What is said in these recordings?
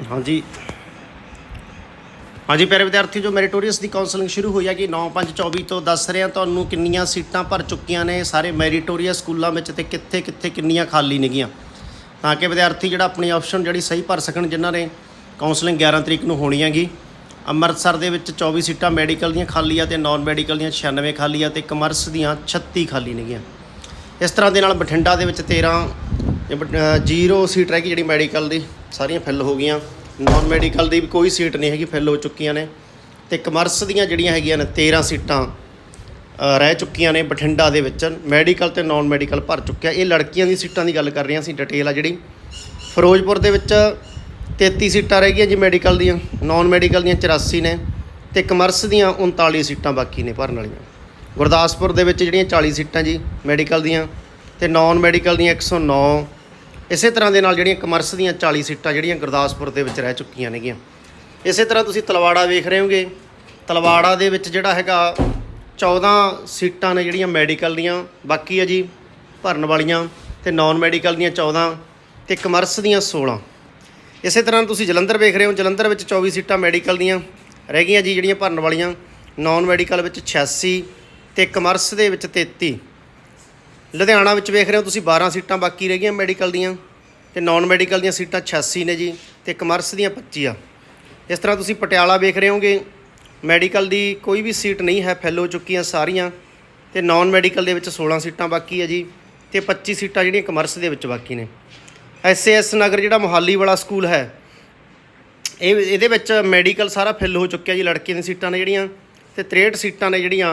ਹਾਂਜੀ। ਹਾਂਜੀ, ਪਿਆਰੇ ਵਿਦਿਆਰਥੀ ਜੋ ਮੈਰੀਟੋਰੀਅਸ ਦੀ ਕਾਉਂਸਲਿੰਗ ਸ਼ੁਰੂ ਹੋਈ ਹੈਗੀ ਕਿ 9/5/24 ਤੋਂ ਦੱਸ ਰਿਹਾ ਤੁਹਾਨੂੰ ਕਿੰਨੀਆਂ ਸੀਟਾਂ ਭਰ ਚੁੱਕੀਆਂ ਨੇ, ਸਾਰੇ ਮੈਰੀਟੋਰੀਅਸ ਸਕੂਲਾਂ ਵਿੱਚ ਤੇ ਕਿੱਥੇ ਕਿੱਥੇ ਕਿੰਨੀਆਂ ਖਾਲੀ ਨੇਗੀਆਂ। ਤਾਂ ਕਿ ਵਿਦਿਆਰਥੀ ਜਿਹੜਾ ਆਪਣੀ ਆਪਸ਼ਨ ਜਿਹੜੀ ਸਹੀ ਭਰ ਸਕਣ, ਜਿਨ੍ਹਾਂ ਨੇ ਕਾਉਂਸਲਿੰਗ 11 ਤਰੀਕ ਨੂੰ ਹੋਣੀ ਹੈਗੀ। ਅੰਮ੍ਰਿਤਸਰ ਦੇ ਵਿੱਚ 24 ਸੀਟਾਂ ਮੈਡੀਕਲ ਦੀਆਂ ਖਾਲੀ ਆ ਤੇ ਨਾਨ ਮੈਡੀਕਲ ਦੀਆਂ 96 ਖਾਲੀ ਆ ਤੇ ਕਮਰਸ ਦੀਆਂ 36 ਖਾਲੀ ਨੇਗੀਆਂ। ਇਸ ਤਰ੍ਹਾਂ ਦੇ ਨਾਲ ਬਠਿੰਡਾ ਦੇ ਵਿੱਚ 13 ਇਹ ਜ਼ੀਰੋ ਸੀਟ ਰਹਿ ਗਈ ਜਿਹੜੀ ਮੈਡੀਕਲ ਦੀ। ਸਾਰੀਆਂ ਫਿਲ ਹੋ ਗਈਆਂ। ਨਾਨ ਮੈਡੀਕਲ ਦੀ ਵੀ ਕੋਈ ਸੀਟ ਨਹੀਂ ਹੈਗੀ ਫਿਲ ਹੋ ਚੁੱਕੀਆਂ ਨੇ। ਤੇ ਕਮਰਸ ਦੀਆਂ ਜਿਹੜੀਆਂ ਹੈਗੀਆਂ ਨੇ 13 ਸੀਟਾਂ ਰਹਿ ਚੁੱਕੀਆਂ ਨੇ ਬਠਿੰਡਾ ਦੇ ਵਿੱਚ। ਮੈਡੀਕਲ ਤੇ ਨਾਨ ਮੈਡੀਕਲ ਭਰ ਚੁੱਕਿਆ। ਇਹ ਲੜਕੀਆਂ ਦੀ ਸੀਟਾਂ ਦੀ ਗੱਲ ਕਰ ਰਹੇ ਹਾਂ ਅਸੀਂ ਡਿਟੇਲ ਆ ਜਿਹੜੀ। ਫਿਰੋਜ਼ਪੁਰ ਦੇ ਵਿੱਚ 33 ਸੀਟਾਂ ਰਹਿ ਗਈਆਂ ਜੀ ਮੈਡੀਕਲ ਦੀਆਂ। ਨਾਨ ਮੈਡੀਕਲ ਦੀਆਂ 84 ਨੇ ਤੇ ਕਮਰਸ ਦੀਆਂ 39 ਸੀਟਾਂ ਬਾਕੀ ਨੇ ਭਰਨ ਵਾਲੀਆਂ। ਗੁਰਦਾਸਪੁਰ ਦੇ ਵਿੱਚ ਜਿਹੜੀਆਂ 40 ਸੀਟਾਂ ਜੀ ਮੈਡੀਕਲ ਦੀਆਂ। ਤੇ ਨਾਨ ਮੈਡੀਕਲ ਦੀਆਂ 109 ਇਸੇ ਤਰ੍ਹਾਂ ਦੇ ਨਾਲ ਜਿਹੜੀਆਂ ਕਮਰਸ ਦੀਆਂ 40 ਸੀਟਾਂ ਜਿਹੜੀਆਂ ਗੁਰਦਾਸਪੁਰ ਦੇ ਵਿੱਚ ਰਹਿ ਚੁੱਕੀਆਂ ਨੇਗੀਆਂ। ਇਸੇ ਤਰ੍ਹਾਂ ਤੁਸੀਂ ਤਲਵਾੜਾ ਵੇਖ ਰਹੇ ਹੋਗੇ, ਤਲਵਾੜਾ ਦੇ ਵਿੱਚ ਜਿਹੜਾ ਹੈਗਾ 14 ਸੀਟਾਂ ਨੇ ਜਿਹੜੀਆਂ ਮੈਡੀਕਲ ਦੀਆਂ, ਬਾਕੀ ਹੈ ਜੀ ਭਰਨ ਵਾਲੀਆਂ ਤੇ ਨਾਨ ਮੈਡੀਕਲ ਦੀਆਂ 14 ਤੇ ਕਮਰਸ ਦੀਆਂ 16 ਇਸੇ ਤਰ੍ਹਾਂ ਤੁਸੀਂ ਜਲੰਧਰ ਵੇਖ ਰਹੇ ਹੋ, ਜਲੰਧਰ ਵਿੱਚ 24 ਸੀਟਾਂ ਮੈਡੀਕਲ ਦੀਆਂ ਰਹਿ ਗਈਆਂ ਜੀ ਜਿਹੜੀਆਂ ਭਰਨ ਵਾਲੀਆਂ ਨਾਨ ਮੈਡੀਕਲ ਵਿੱਚ 86 ਤੇ ਕਮਰਸ ਦੇ ਵਿੱਚ 33 ਲੁਧਿਆਣਾ ਵਿੱਚ ਵੇਖ ਰਹੇ ਹੋ ਤੁਸੀਂ 12 ਸੀਟਾਂ ਬਾਕੀ ਰਹਿ ਗਈਆਂ ਮੈਡੀਕਲ ਦੀਆਂ ਤੇ ਨਾਨ ਮੈਡੀਕਲ ਦੀਆਂ ਸੀਟਾਂ 86 ਨੇ ਜੀ ਤੇ ਕਮਰਸ ਦੀਆਂ 25 ਆ। ਇਸ ਤਰ੍ਹਾਂ ਤੁਸੀਂ ਪਟਿਆਲਾ ਵੇਖ ਰਹੇ ਹੋਗੇ, ਮੈਡੀਕਲ ਦੀ ਕੋਈ ਵੀ ਸੀਟ ਨਹੀਂ ਹੈ, ਫਿਲ ਹੋ ਚੁੱਕੀਆਂ ਸਾਰੀਆਂ ਤੇ ਨਾਨ ਮੈਡੀਕਲ ਦੇ ਵਿੱਚ 16 ਸੀਟਾਂ ਬਾਕੀ ਹੈ ਜੀ ਤੇ 25 ਸੀਟਾਂ ਜਿਹੜੀਆਂ ਕਮਰਸ ਦੇ ਵਿੱਚ ਬਾਕੀ ਨੇ। ਐਸਏਐਸ ਨਗਰ ਜਿਹੜਾ ਮੁਹਾਲੀ ਵਾਲਾ ਸਕੂਲ ਹੈ, ਇਹ, ਇਹਦੇ ਵਿੱਚ ਮੈਡੀਕਲ ਸਾਰਾ ਫਿਲ ਹੋ ਚੁੱਕਿਆ ਜੀ, ਲੜਕੀਆਂ ਦੀਆਂ ਸੀਟਾਂ ਨੇ ਜਿਹੜੀਆਂ ਤੇ 63 ਸੀਟਾਂ ਨੇ ਜਿਹੜੀਆਂ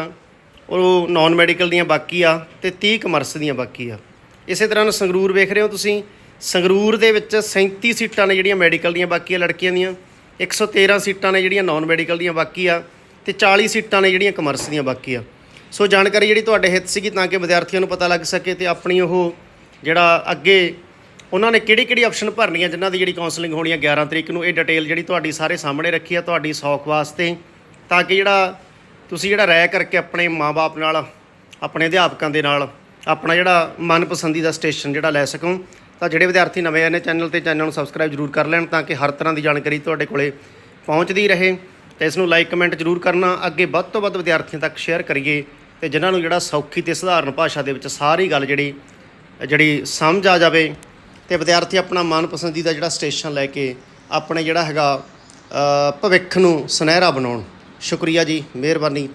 ਉਹ ਨਾਨ ਮੈਡੀਕਲ ਦੀਆਂ ਬਾਕੀ ਆ ਤੇ 30 ਕਮਰਸ ਦੀਆਂ ਬਾਕੀ ਆ। ਇਸੇ ਤਰ੍ਹਾਂ ਸੰਗਰੂਰ ਵੇਖ ਰਹੇ ਹੋ ਤੁਸੀਂ। ਸੰਗਰੂਰ ਦੇ ਵਿੱਚ 37 ਸੀਟਾਂ ਨੇ ਜਿਹੜੀਆਂ ਮੈਡੀਕਲ ਦੀਆਂ ਬਾਕੀ ਆ ਲੜਕੀਆਂ ਦੀਆਂ। 113 ਸੀਟਾਂ ਨੇ ਜਿਹੜੀਆਂ ਨਾਨ ਮੈਡੀਕਲ ਦੀਆਂ ਬਾਕੀ ਆ ਤੇ 40 ਸੀਟਾਂ ਨੇ ਜਿਹੜੀਆਂ ਕਮਰਸ ਦੀਆਂ ਬਾਕੀ ਆ। ਸੋ ਜਾਣਕਾਰੀ ਜਿਹੜੀ ਤੁਹਾਡੇ ਹਿੱਤ ਸੀਗੀ ਤਾਂ ਕਿ ਵਿਦਿਆਰਥੀਆਂ ਨੂੰ ਪਤਾ ਲੱਗ ਸਕੇ ਤੇ ਆਪਣੀ ਉਹ ਜਿਹੜਾ ਅੱਗੇ ਉਹਨਾਂ ਨੇ ਕਿਹੜੀ ਕਿਹੜੀ ਆਪਸ਼ਨ ਭਰਨੀਆਂ ਜਿਨ੍ਹਾਂ ਦੀ ਜਿਹੜੀ ਕਾਉਂਸਲਿੰਗ ਹੋਣੀ ਆ 11 ਤਰੀਕ ਨੂੰ। ਇਹ ਡਿਟੇਲ ਜਿਹੜੀ ਤੁਹਾਡੀ ਸਾਰੇ ਸਾਹਮਣੇ ਰੱਖੀ ਆ, ਤੁਹਾਡੀ ਸੌਖ ਵਾਸਤੇ। ਤਾਂ ਕਿ ਜਿਹੜਾ ਤੁਸੀਂ ਜਿਹੜਾ ਰਹਿ ਕਰਕੇ ਆਪਣੇ ਮਾਪੇ ਨਾਲ, ਆਪਣੇ ਅਧਿਆਪਕਾਂ ਦੇ ਨਾਲ, ਆਪਣਾ ਜਿਹੜਾ ਮਨਪਸੰਦੀਦਾ ਸਟੇਸ਼ਨ ਜਿਹੜਾ ਲੈ ਸਕੋ, ਤਾਂ ਜਿਹੜੇ ਵਿਦਿਆਰਥੀ ਨਵੇਂ ਆਏ ਨੇ ਚੈਨਲ ਤੇ, ਚੈਨਲ ਨੂੰ ਸਬਸਕ੍ਰਾਈਬ ਜ਼ਰੂਰ ਕਰ ਲੈਣ ਤਾਂ ਕਿ ਹਰ ਤਰ੍ਹਾਂ ਦੀ ਜਾਣਕਾਰੀ ਤੁਹਾਡੇ ਕੋਲੇ ਪਹੁੰਚਦੀ ਰਹੇ। ਤੇ ਇਸ ਨੂੰ ਲਾਈਕ, ਕਮੈਂਟ ਜ਼ਰੂਰ ਕਰਨਾ। ਅੱਗੇ ਵੱਧ ਤੋਂ ਵੱਧ ਵਿਦਿਆਰਥੀਆਂ ਤੱਕ ਸ਼ੇਅਰ ਕਰੀਏ ਤੇ ਜਿਨ੍ਹਾਂ ਨੂੰ ਜਿਹੜਾ ਸੌਖੀ ਤੇ ਸਧਾਰਨ ਭਾਸ਼ਾ ਦੇ ਵਿੱਚ ਸਾਰੀ ਗੱਲ ਜਿਹੜੀ ਜਿਹੜੀ ਸਮਝ ਆ ਜਾਵੇ ਤੇ ਵਿਦਿਆਰਥੀ ਆਪਣਾ ਮਨਪਸੰਦੀਦਾ ਜਿਹੜਾ ਸਟੇਸ਼ਨ ਲੈ ਕੇ ਆਪਣੇ ਜਿਹੜਾ ਹੈਗਾ ਭਵਿੱਖ ਨੂੰ ਸੁਨਹਿਰਾ ਬਣਾਉਣ। ਸ਼ੁਕਰੀਆ ਜੀ ਮਿਹਰਬਾਨੀ ਧੰਨ-